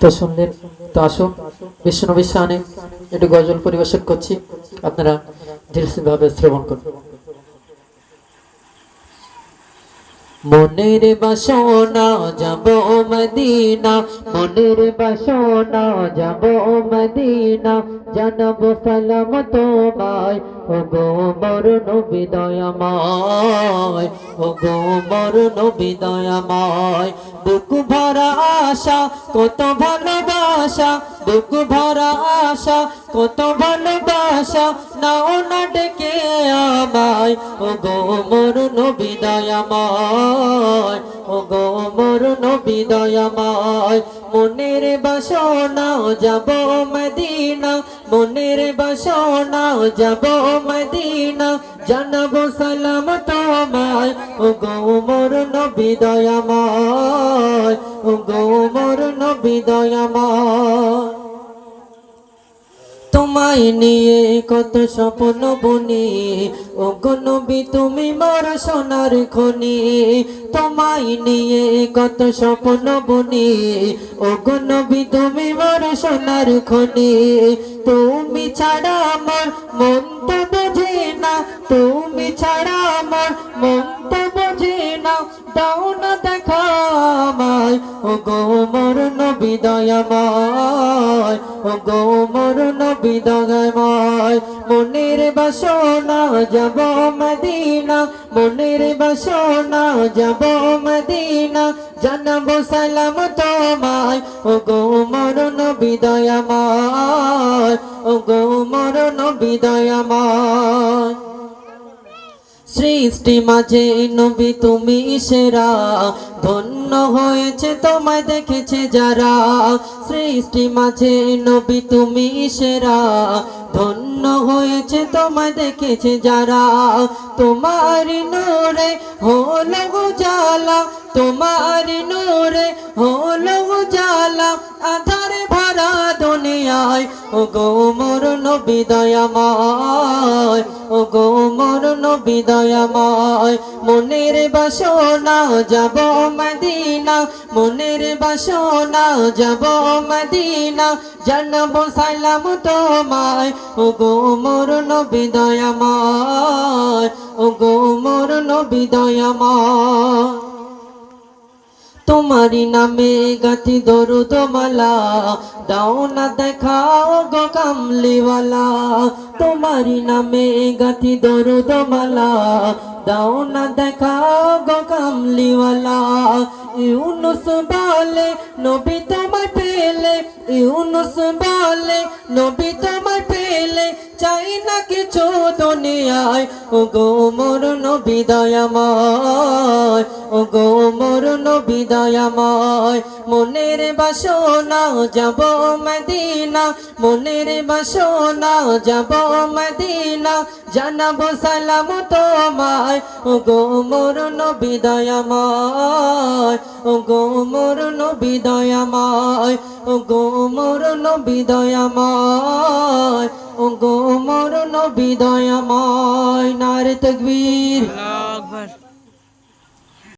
তো শুনলেন তো আসুন বিষ্ণু বিশ্বানে একটু গজল পরিবেশন করছি। আপনারা ভাবে শ্রবণ করুন। মনের বাসনা যাব মদিনা, মনের বাসনা যাব মদিনা। জানাব সালাম তোমায় ও গো মর নবী দয়াময় ও গো মর নবী দয়াময়। বুক ভরা আশা, কত ভালোবাসা বুক ভরা আশা, কত ভালোবাসা, নাও না ডেকে আমায়। ও গো মোর নবী দয়াময় ও গো মোর নবী দয়াময়। মনের বাসনা, যাব মদিনা। মনের বাসনা, যাব মদিনা। জানাব সালাম তোমায় ও গো মোর নবী ও গো মোর নবী তোমায় নিয়ে কত স্বপ্ন বনি। ও নবী, তুমি মোর সোনার খনি। তোমায় নিয়ে কত স্বপ্ন বনি। ও নবী, তুমি মোর সোনার খনি। তুমি ছাড়া আমার মন তো বোঝে না। তুমি ছাড়া আমার মন তো বোঝে না। দাও না দেখা আমায়। ও গো মোর নবী, দয়াময়। ও গো দয়াময় মনের বাসনা যাব মদিনা, মনের বাসনা যাব মদিনা। জানাব সালাম তোমায় ও গো মরণ নবী দয়াময় ও গো মরণ নবী দয়াময় সৃষ্টি মাঝে নবী, তুমি সেরা। ধন্য হয়েছে তোমায় দেখেছে যারা। সৃষ্টি মাঝে নবী, তুমি সেরা। ধন্য হয়েছে তোমায় দেখেছে যারা। তোমার নূরে হলো উজালা, তোমার নূরে হলো উজালা। আধারে ভরা দুনিয়ায় ও গো মোর নবী দয়াময় ও গো মোর নবী দয়াময়। মনের বাসনা যাব মদিনা, মনের বাসনা যাব মদিনা। জানব সালাম তোমায় ও গো মোর নবী দয়াময় ও গো মোর নবী দয়াময়। তোমারি নামে গাতি দরুদ মালা। দাও না দেখাও গো কামলিওয়ালা। তোমারি নামে গাতি দরুদ মালা। দাও না দেখাও গো কামলিওয়ালা। ইউনুস বলে, নবী তোমায় পেলে। ইউনুস বলে, নবী তোমায় পেলে চাই না কিছু দুনিয়ায়। ও গো মোর নবী দয়াময় ও গো মোর নবী দয়াময়। মনের বাসনা যাব মদিনা, মনের বাসনা যাব মদিনা। জানাব সালাম তোমায় ও গো মোর নবী দয়াময় ও গো মোর নবী দয়াময় ও গো মোর নবী দয়াময়। ও গো মোর নবী দয়াময় নারে তকবীর। আল্লাহ